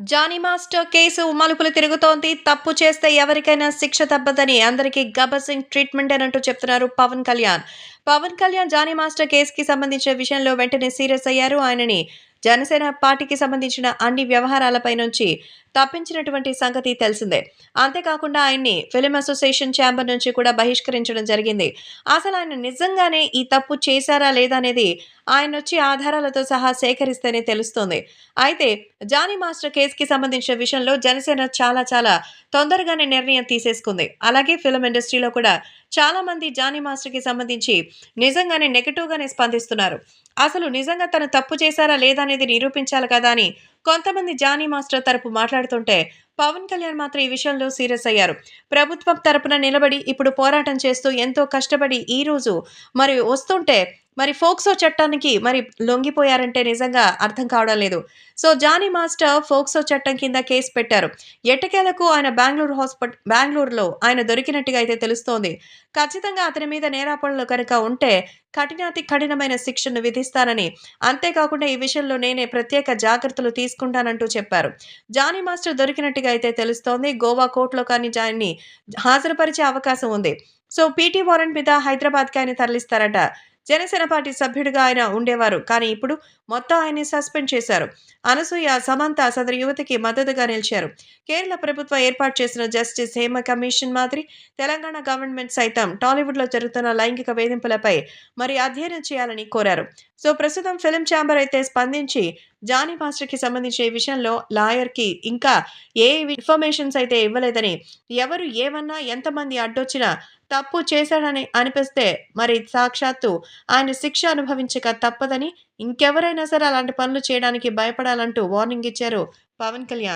Johnny master case మలుపులు తిరుగుతోంది. తప్పు చేస్తే ఎవరికైనా శిక్ష తప్పదని అందరికీ గబ్బర్ సింగ్ ట్రీట్మెంట్ అని అంటూ చెప్తున్నారు పవన్ కళ్యాణ్. పవన్ కళ్యాణ్ జానీ మాస్టర్ కేసుకి సంబంధించిన విషయంలో వెంటనే సీరియస్ అయ్యారు. ఆయనని జనసేన పార్టీకి సంబంధించిన అన్ని వ్యవహారాలపై నుంచి తప్పించినటువంటి సంగతి తెలిసిందే. అంతేకాకుండా ఆయన్ని ఫిలిం అసోసియేషన్ ఛాంబర్ నుంచి కూడా బహిష్కరించడం జరిగింది. అసలు ఆయన నిజంగానే ఈ తప్పు చేశారా లేదా అనేది ఆయన వచ్చి ఆధారాలతో సహా సేకరిస్తేనే తెలుస్తోంది. అయితే జానీ మాస్టర్ కేసుకి సంబంధించిన విషయంలో జనసేన చాలా చాలా తొందరగానే నిర్ణయం తీసేసుకుంది. అలాగే ఫిలిం ఇండస్ట్రీలో కూడా చాలా మంది జానీ మాస్టర్కి సంబంధించి నిజంగానే నెగిటివ్గానే స్పందిస్తున్నారు. అసలు నిజంగా తను తప్పు చేశారా లేదా అనేది నిరూపించాలి కదా అని కొంతమంది జానీ మాస్టర్ తరపు మాట్లాడుతుంటే పవన్ కళ్యాణ్ మాత్రం ఈ విషయంలో సీరియస్ అయ్యారు. ప్రభుత్వం తరపున నిలబడి ఇప్పుడు పోరాటం చేస్తూ ఎంతో కష్టపడి ఈ రోజు మరి వస్తుంటే మరి ఫోక్సో చట్టానికి మరి లొంగిపోయారంటే నిజంగా అర్థం కావడం లేదు. సో జానీ మాస్టర్ ఫోక్సో చట్టం కింద కేసు పెట్టారు. ఎట్టకేలకు ఆయన బెంగళూరు హాస్పిటల్ బెంగళూరులో ఆయన దొరికినట్టుగా అయితే తెలుస్తోంది. ఖచ్చితంగా అతని మీద నేరాపణలు కనుక ఉంటే కఠినాతి కఠినమైన శిక్షను విధిస్తానని. అంతేకాకుండా ఈ విషయంలో నేనే ప్రత్యేక జాగ్రత్తలు తీసుకుంటానంటూ చెప్పారు. జానీ మాస్టర్ దొరికినట్టుగా అయితే తెలుస్తోంది గోవా కోర్టులో కానీ ఆయన్ని హాజరుపరిచే అవకాశం ఉంది. సో పీటీ వారెంట్ మీద హైదరాబాద్కి ఆయన తరలిస్తారట. జనసేన పార్టీ సభ్యుడిగా ఆయన ఉండేవారు. కానీ ఇప్పుడు మొత్తం ఆయన్ని సస్పెండ్ చేశారు. అనసూయ సమంత సదరు యువతికి మద్దతుగా నిలిచారు. కేరళ ప్రభుత్వం ఏర్పాటు చేసిన జస్టిస్ హేమ కమిషన్ మాదిరి తెలంగాణ గవర్నమెంట్ సైతం టాలీవుడ్లో జరుగుతున్న లైంగిక వేధింపులపై మరి అధ్యయనం చేయాలని కోరారు. సో ప్రస్తుతం ఫిలిం ఛాంబర్ అయితే స్పందించి జానీ మాస్టర్కి సంబంధించిన ఈ విషయంలో లాయర్కి ఇంకా ఏ ఇన్ఫర్మేషన్స్ అయితే ఇవ్వలేదని ఎవరు ఏమన్నా ఎంతమంది అడ్డొచ్చినా తప్పు చేశాడని అనిపిస్తే మరి సాక్షాత్తు ఆయన శిక్ష అనుభవించక తప్పదని ఇంకెవరైనా సరే అలాంటి పనులు చేయడానికి భయపడాలంటూ వార్నింగ్ ఇచ్చారు పవన్ కళ్యాణ్.